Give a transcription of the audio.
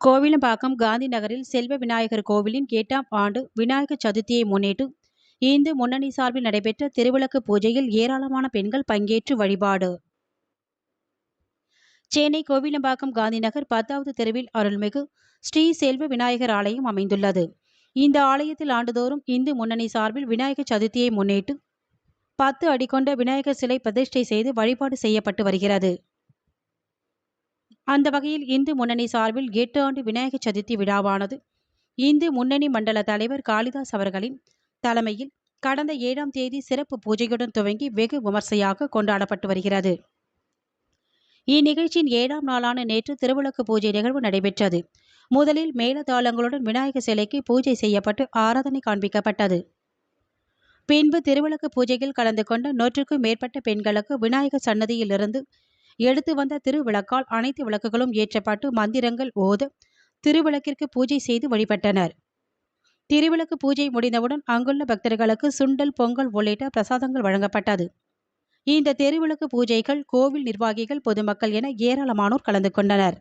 கோவிலம்பாக்கம் காந்தி நகரில் செல்வ விநாயகர் கோவிலின் எட்டாம் ஆண்டு விநாயகர் சதுர்த்தியை முன்னிட்டு இந்து முன்னணி சார்பில் நடைபெற்ற திருவிளக்கு பூஜையில் ஏராளமான பெண்கள் பங்கேற்று வழிபாடு. சென்னை கோவிலம்பாக்கம் காந்தி நகர் பத்தாவது தெருவில் அருள்மிகு ஸ்ரீ செல்வ விநாயகர் ஆலயம் அமைந்துள்ளது. இந்த ஆலயத்தில் ஆண்டுதோறும் இந்து முன்னணி சார்பில் விநாயகர் சதுர்த்தியை முன்னிட்டு பத்து அடி கொண்ட விநாயகர் சிலை பிரதிஷ்டை செய்து வழிபாடு செய்யப்பட்டு வருகிறது. அந்த வகையில் இந்து முன்னணி சார்பில் எட்டு ஆண்டு விநாயகர் சதுர்த்தி விழாவானது. இந்து முன்னணி மண்டல தலைவர் காளிதாஸ் அவர்களின் தலைமையில் கடந்த ஏழாம் தேதி சிறப்பு பூஜையுடன் துவங்கி வெகு விமர்சையாக கொண்டாடப்பட்டு வருகிறது. இந்நிகழ்ச்சியின் ஏழாம் நாளான நேற்று திருவிளக்கு பூஜை நிகழ்வு நடைபெற்றது. முதலில் மேலதாளங்களுடன் விநாயகர் சிலைக்கு பூஜை செய்யப்பட்டு ஆராதனை காண்பிக்கப்பட்டது. பின்பு திருவிளக்கு பூஜையில் கலந்து கொண்ட நூற்றுக்கும் மேற்பட்ட பெண்களுக்கு விநாயகர் சன்னதியிலிருந்து எடுத்து வந்த திருவிளக்கால் அனைத்து விளக்குகளும் ஏற்றப்பட்டு மந்திரங்கள் ஓது திருவிளக்கிற்கு பூஜை செய்து வழிபட்டனர். திருவிளக்கு பூஜை முடிந்தவுடன் அங்குள்ள பக்தர்களுக்கு சுண்டல் பொங்கல் உள்ளிட்ட பிரசாதங்கள் வழங்கப்பட்டது. இந்த தெருவிளக்கு பூஜைகள் கோவில் நிர்வாகிகள் பொதுமக்கள் என ஏராளமானோர் கலந்து கொண்டனர்.